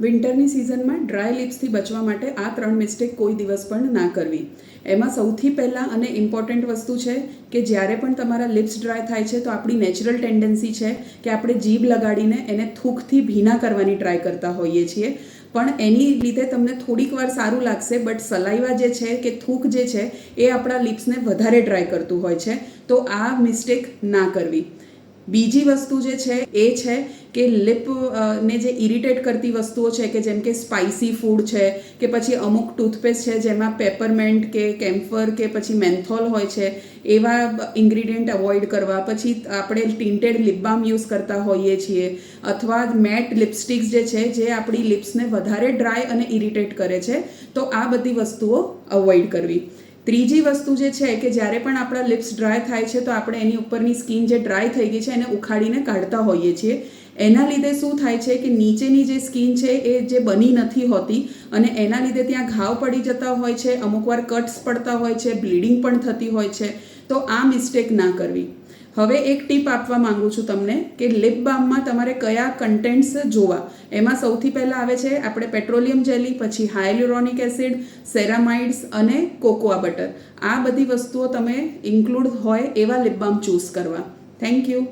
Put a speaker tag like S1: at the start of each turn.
S1: વિન્ટરની સિઝનમાં ડ્રાય લિપ્સથી બચવા માટે આ ત્રણ મિસ્ટેક કોઈ દિવસ પણ ના કરવી. એમાં સૌથી પહેલાં અને ઇમ્પોર્ટન્ટ વસ્તુ છે કે જ્યારે પણ તમારા લિપ્સ ડ્રાય થાય છે તો આપણી નેચરલ ટેન્ડન્સી છે કે આપણે જીભ લગાડીને એને થૂકથી ભીના કરવાની ટ્રાય કરતા હોઈએ છીએ. પણ એની લીધે તમને થોડીક વાર સારું લાગશે, બટ સલાઈવા જે છે કે થૂક જે છે એ આપણા લિપ્સને વધારે ડ્રાય કરતું હોય છે. તો આ મિસ્ટેક ના કરવી. બીજી વસ્તુ જે છે એ છે કે લિપ ને જે ઇરિટેટ કરતી વસ્તુઓ છે, કે જેમ કે સ્પાઇસી ફૂડ છે, કે પછી અમુક ટૂથપેસ્ટ છે, જેમાં પેપરમેન્ટ કે કેમ્ફર કે પછી મેન્થોલ હોય છે, એવા ઇન્ગ્રીડિયન્ટ અવોઇડ કરવા. પછી આપણે ટિન્ટેડ લિપબામ યુઝ કરતા હોઈએ છીએ, અથવા મેટ લિપસ્ટિક્સ જે છે, જે આપણી લિપ્સને વધારે ડ્રાય અને ઇરિટેટ કરે છે, તો આ બધી વસ્તુઓ અવોઇડ કરવી. ત્રીજી વસ્તુ જે છે, કે જ્યારે પણ આપણા લિપ્સ ડ્રાય થાય છે, તો આપણે એની ઉપરની સ્કિન જે ડ્રાય થઈ ગઈ છે, એને ઉખાડીને કાઢતા હોઈએ છીએ. એના લીધે શું થાય છે કે નીચેની જે સ્કિન છે એ જે બની નથી હોતી અને એના લીધે ત્યાં ઘાવ પડી જતા હોય છે અમુકવાર કટ્સ પડતા હોય છે, બ્લીડિંગ પણ થતી હોય છે. તો આ મિસ્ટેક ના કરવી. હવે એક ટીપ આપવા માંગુ છું તમને કે લિપ બામમાં તમારે કયા કન્ટેન્ટ્સ જોવા. એમાં સૌથી પહેલાં આવે છે આપણે પેટ્રોલિયમ જેલી પછી હાયલ્યુરોનિક એસિડ સેરામાઇડ્સ અને કોકોઆ બટર આ બધી વસ્તુઓ તમે ઇન્ક્લુડ હોય એવા લિપ બામ ચૂઝ કરવા. Thank you